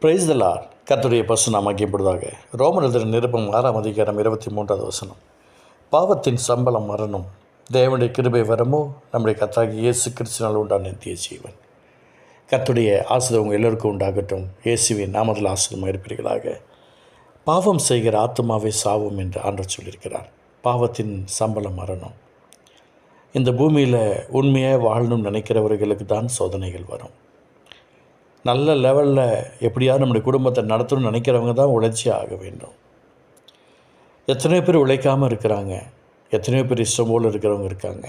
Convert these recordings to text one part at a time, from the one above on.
Price கத்துடைய கர்த்தருடைய பசு நாம் மகிழ்ப்படுவதாக ரோமனதின் நிருபம் ஆறாம் அதிகாரம் இருபத்தி மூன்றாவது வசனம். பாவத்தின் சம்பளம் மரணம். தேவனுடைய கிருபை வரமோ? நம்முடைய கத்தாகி இயேசு கிறிஸ்துனால் உண்டான நித்திய ஜீவன். கத்துடைய ஆசிரியர் உங்கள் எல்லோருக்கும் உண்டாகட்டும். இயேசுவின் நாமதில் ஆசிரியமாக இருப்பீர்களாக. பாவம் செய்கிற ஆத்மாவை சாவும் என்று ஆண்டர் சொல்லியிருக்கிறார். பாவத்தின் சம்பளம் மரணம். இந்த பூமியில் உண்மையாக வாழணும்னு நினைக்கிறவர்களுக்கு தான் சோதனைகள் வரும். நல்ல லெவலில் எப்படியாவது நம்முடைய குடும்பத்தை நடத்தணும்னு நினைக்கிறவங்க தான் உழைச்சி ஆக வேண்டும். எத்தனையோ பேர் உழைக்காமல் இருக்கிறாங்க. எத்தனையோ பேர் இஷ்டம் போல் இருக்கிறவங்க இருக்காங்க.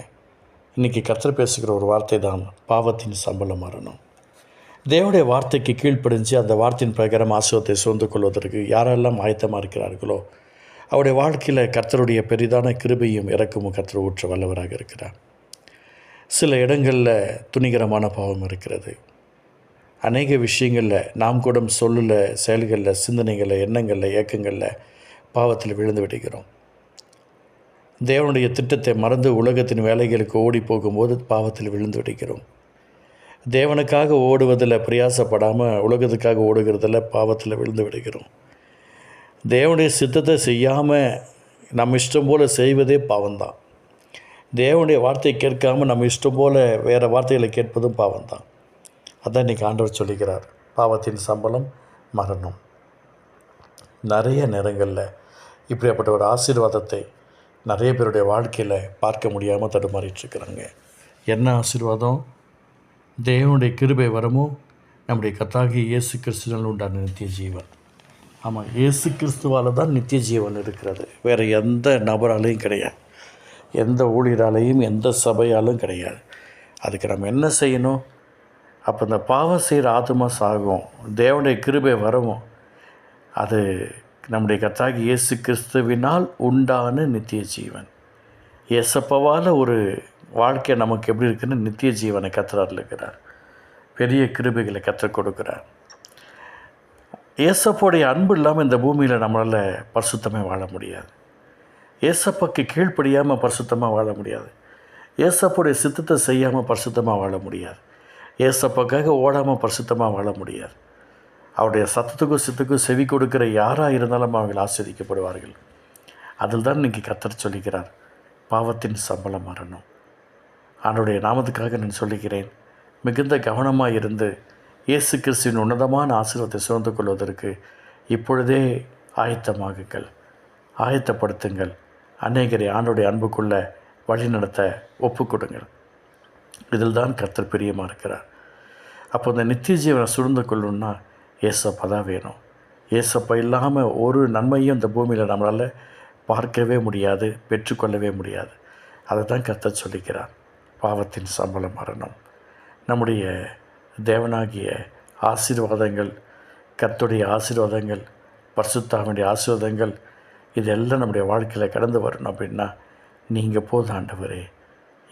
இன்றைக்கி கத்திர பேசுகிற ஒரு வார்த்தை தான் பாவத்தின் சம்பளம் மரணம். தேவனுடைய வார்த்தைக்கு கீழ்ப்படிஞ்சு அந்த வார்த்தையின் பிரகாரம் ஆசுவத்தை சூழ்ந்து கொள்வதற்கு யாரெல்லாம் ஆயத்தமாக இருக்கிறார்களோ அவருடைய வாழ்க்கையில் கர்த்தருடைய பெரிதான கிருபையும் இறக்கமும் கர்த்தர் ஊற்ற வல்லவராக இருக்கிறார். சில இடங்களில் துணிகரமான பாவம் இருக்கிறது. அநேக விஷயங்களில் நாம் கூட சொல்லில் செயல்களில் சிந்தனைகளில் எண்ணங்களில் இயக்கங்களில் பாவத்தில் விழுந்து விடுகிறோம். தேவனுடைய திட்டத்தை மறந்து உலகத்தின் வேலைகளுக்கு ஓடி போகும்போது பாவத்தில் விழுந்து விடுகிறோம். தேவனுக்காக ஓடுவதில் பிரயாசப்படாமல் உலகத்துக்காக ஓடுகிறதில் பாவத்தில் விழுந்து விடுகிறோம். தேவனுடைய சித்தத்தை செய்யாமல் நம்ம இஷ்டம் போல் செய்வதே பாவம்தான். தேவனுடைய வார்த்தையை கேட்காமல் நம்ம இஷ்டம் போல் வேறு வார்த்தைகளை கேட்பதும் பாவம்தான். அதான் இன்றைக்கி ஆண்டவர் சொல்லிக்கிறார். பாவத்தின் சம்பளம் மரணம். நிறைய நேரங்களில் இப்படியாப்பட்ட ஒரு ஆசீர்வாதத்தை நிறைய பேருடைய வாழ்க்கையில் பார்க்க முடியாமல் தடுமாறிட்டுருக்குறாங்க என்ன ஆசீர்வாதம்? தேவனுடைய கிருபை வரமோ? நம்முடைய கத்தாகி இயேசு கிறிஸ்துவனால் உண்டான நித்திய ஜீவன். ஆமாம் இயேசு கிறிஸ்துவால் தான் நித்திய ஜீவன் இருக்கிறது. வேறு எந்த நபராலையும் கிடையாது. எந்த ஊழியராலையும் எந்த சபையாலும் கிடையாது. அதுக்கு நம்ம என்ன செய்யணும்? அப்போ இந்த பாவம் செய்கிற ஆத்மா சாகும். தேவனுடைய கிருபை வரவும். அது நம்முடைய கத்தாகி இயேசு கிறிஸ்துவினால் உண்டான நித்திய ஜீவன். இயேசப்பவால் ஒரு வாழ்க்கை நமக்கு எப்படி இருக்குன்னு நித்திய ஜீவனை கத்துறார் இருக்கிறார் பெரிய கிருபைகளை கற்றுக் கொடுக்குறார். ஏசப்போடைய அன்பு இல்லாமல் இந்த பூமியில் நம்மளால் பரிசுத்தமாக வாழ முடியாது. ஏசப்பாக்கு கீழ்ப்படியாமல் பரிசுத்தமாக வாழ முடியாது. ஏசப்போடைய சித்தத்தை செய்யாமல் பரிசுத்தமாக வாழ முடியாது. ஏசப்பாக்காக ஓடாமல் பரிசுத்தமாக வாழ முடியாது. அவருடைய சத்தத்துக்கும் சித்துக்கும் செவி கொடுக்கிற யாராக இருந்தாலும் அவர்கள் ஆஸ்வதிக்கப்படுவார்கள் அதில் தான் இன்றைக்கி கத்தர் சொல்லிக்கிறார் பாவத்தின் சம்பளம் மரணம். அவனுடைய நாமத்துக்காக நான் சொல்லுகிறேன் மிகுந்த கவனமாக இருந்து இயேசு கிறிஸ்துவின் உன்னதமான ஆசீர்வாதத்தை சுமந்து கொள்வதற்கு இப்பொழுதே ஆயத்தமாகுங்கள். ஆயத்தப்படுத்துங்கள். அநேகரை ஆண்டுடைய அன்புக்குள்ளே வழிநடத்த ஒப்புக்கொடுங்கள். இதில் தான் கர்த்தர் பிரியமாக இருக்கிறார். அப்போ இந்த நித்திய ஜீவனை சுருந்து கொள்ளணும்னா ஏசப்பா தான் வேணும். ஏசப்பா இல்லாமல் ஒரு நன்மையும் இந்த பூமியில் நம்மளால் பார்க்கவே முடியாது பெற்றுக்கொள்ளவே முடியாது. அதை தான் கத்த சொல்லிக்கிறார். பாவத்தின் சம்பளம் மரணம். நம்முடைய தேவனாகிய ஆசீர்வாதங்கள் கத்துடைய ஆசீர்வாதங்கள் பரிசுத்தாவுடைய ஆசீர்வாதங்கள் இதெல்லாம் நம்முடைய வாழ்க்கையில் கடந்து வரணும் அப்படின்னா நீங்கள் போதும் ஆண்டவரே.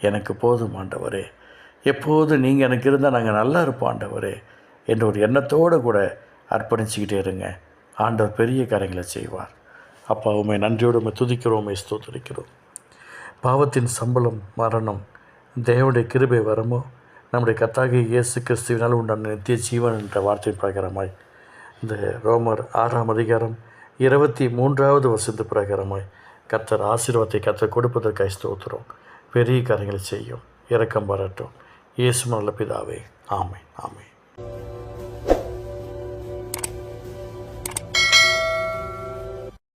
எனக்கு போதும் ஆண்டவரே. எப்போது நீங்கள் எனக்கு இருந்தால் நாங்கள் நல்லா இருப்போம் ஆண்டவரே என்ற ஒரு எண்ணத்தோடு கூட அர்ப்பணிச்சுக்கிட்டே இருங்க. ஆண்டவர் பெரிய காரியங்களை செய்வார். அப்பா உண்மை நன்றியோடு உண்மை துதிக்கிறோம் உண்மை ஸ்தோத்தரிக்கிறோம். பாவத்தின் சம்பளம் மரணம் தேவனுடைய கிருபை வரமோ நம்முடைய கத்தாகி இயேசு கிறிஸ்துவினால் உண்டான நித்திய ஜீவன் என்ற வார்த்தை பிரகாரமாய் இந்த ரோமர் ஆறாம் அதிகாரம் இருபத்தி மூன்றாவது வருஷத்து பிரகாரமாய் கத்தர் ஆசீர்வாதத்தை கத்தர் கொடுப்பதற்காக ஸ்தோத்திரம். பெரிய காரியங்களை செய்யும் இரக்கம் வரட்டும் இயேசு நல்ல பிதாவே. ஆமை ஆமை